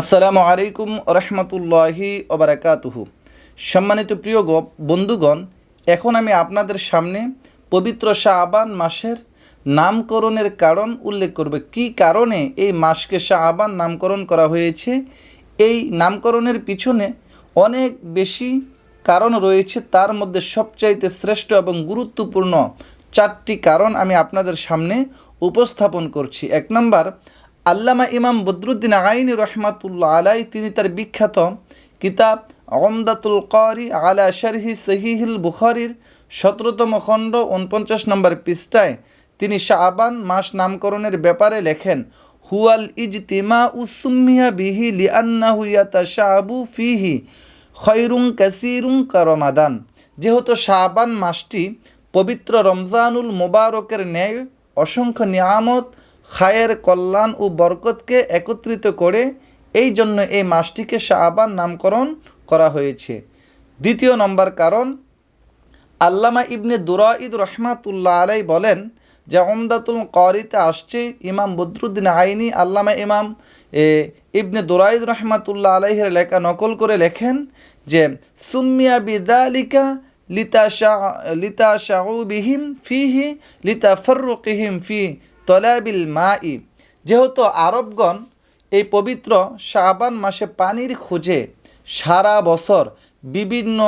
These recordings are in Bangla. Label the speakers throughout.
Speaker 1: আসসালামু আলাইকুম রহমতুল্লাহি ওবরাকাতুহু সম্মানিত প্রিয় বন্ধুগণ, এখন আমি আপনাদের সামনে পবিত্র শাহবান মাসের নামকরণের কারণ উল্লেখ করব। কি কারণে এই মাসকে শাহবান নামকরণ করা হয়েছে? এই নামকরণের পিছনে অনেক বেশি কারণ রয়েছে। তার মধ্যে সবচাইতে শ্রেষ্ঠ এবং গুরুত্বপূর্ণ চারটি কারণ আমি আপনাদের সামনে উপস্থাপন করছি। এক নম্বর আল্লামা ইমাম বদরুদ্দিন আইনি রহমাতুল্লাহ আলাই তিনি তার বিখ্যাত কিতাব অমদাতুল করি আলা শারহি সহিহিল বুখারির সতেরোতম খণ্ড উনপঞ্চাশ নম্বর পৃষ্ঠায় তিনি শাহবান মাস নামকরণের ব্যাপারে লেখেন, হুয়াল ইজতিমা উসুমিয়া বিহি লিআন্নাহু ইয়াতাশাবু ফিহি খৈরুং কাসিরুং করমাদান। যেহেতু শাহবান মাসটি পবিত্র রমজানুল মোবারকের ন্যায় অসংখ্য নিয়ামত খায়ের কল্যাণ ও বরকতকে একত্রিত করে এই জন্য এই মাসটিকে শাহবান নামকরণ করা হয়েছে। দ্বিতীয় নম্বর কারণ আল্লামা ইবনে দুরাইদ রহমাতুল্লাহ আলাই বলেন যে অমদাতুল করিতে আসছে ইমাম বদরুদ্দিন আইনি আল্লামা ইমাম এ, ইবনে দুরাইদ রহমাতুল্লাহ আলাইহের লেখা নকল করে লেখেন যে সুমিয়া বিদালিকা লিতা শাহ লিতা শাহুবিহিম ফিহি লিতা ফর্রুকিহিম ফি তলাবিল মাই, যেহেতু আরবগণ এই পবিত্র শাবান মাসে পানির খোঁজে সারা বছর বিভিন্ন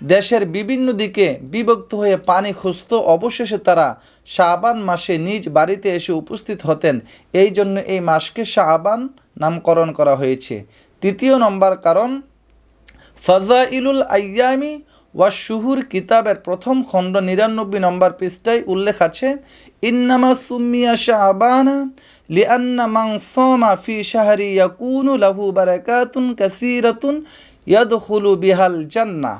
Speaker 1: দেশের বিভিন্ন দিকে বিভক্ত হয়ে পানি খুঁজত, অবশেষে তারা শাবান মাসে নিজ বাড়িতে এসে উপস্থিত হতেন। এই জন্য এই মাসকে শাবান নামকরণ করা হয়েছে। তৃতীয় নম্বর কারণ, ফাজাইলুল আয়ামি ওয়া শুহুর কিতাবের প্রথম খণ্ড নিরানব্বই নম্বর পৃষ্ঠায় উল্লেখ আছে, ইন্নামা সুমিয়া শাহবানা লিআন্না মান সামা ফি শাহরি ইয়াকুনু লাহু বারাকাতুন কাসীরাতুন ইয়াদখুলু বিহাল জান্নাহ।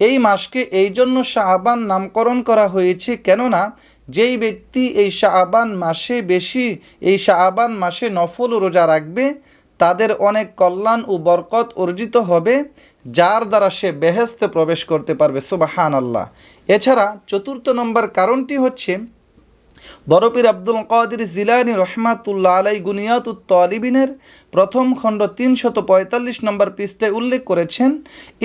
Speaker 1: এই মাসকে এই জন্য শাহবান নামকরণ করা হয়েছে কেননা, যেই ব্যক্তি এই শাহবান মাসে বেশি, এই শাহবান মাসে নফল রোজা রাখবে তাদের অনেক কল্যাণ ও বরকত অর্জিত হবে, যার দ্বারা সে বেহেস্তে প্রবেশ করতে পারবে। সুবাহান আল্লাহ এছাড়া চতুর্থ নম্বর কারণটি হচ্ছে বরপীর আব্দুল কাদির জিলানি রহমাতুল্লাহ আলাই গুনিয়াতুত তলিবিনের প্রথম খণ্ড তিনশত পঁয়তাল্লিশ নম্বর পৃষ্ঠায় উল্লেখ করেছেন,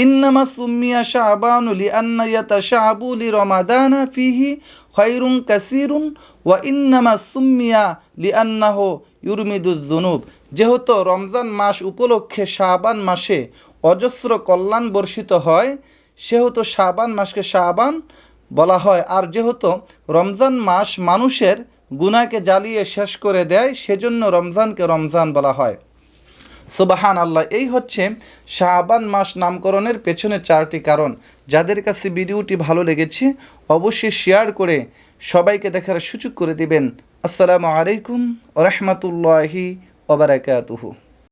Speaker 1: ইন্নামা সুমিয়া শাহবানুলি আন্নায়াতা শাহাবুলি রমাদানা ফিহি খৈরুং কাসিরুন ওয়া ইন্নামা সুমিয়া লি আন্নাহ ইউরমিদুজ্জুনুব যেহেতু রমজান মাস উপলক্ষে শাহবান মাসে অজস্র কল্যাণ বর্ষিত হয়, সেহেতু শাহবান মাসকে শাহবান বলা হয়, আর যেহেতু রমজান মাস মানুষের গুনাকে জ্বালিয়ে শেষ করে দেয়, সেজন্য রমজানকে রমজান বলা হয়। সুবাহান আল্লাহ এই হচ্ছে শাহবান মাস নামকরণের পেছনে চারটি কারণ। যাদের কাছে ভিডিওটি ভালো লেগেছে, অবশ্যই শেয়ার করে সবাইকে দেখার সুযোগ করে দিবেন। আসসালামু আলাইকুম রহমতুল্লাহি ওবরাকাতুহু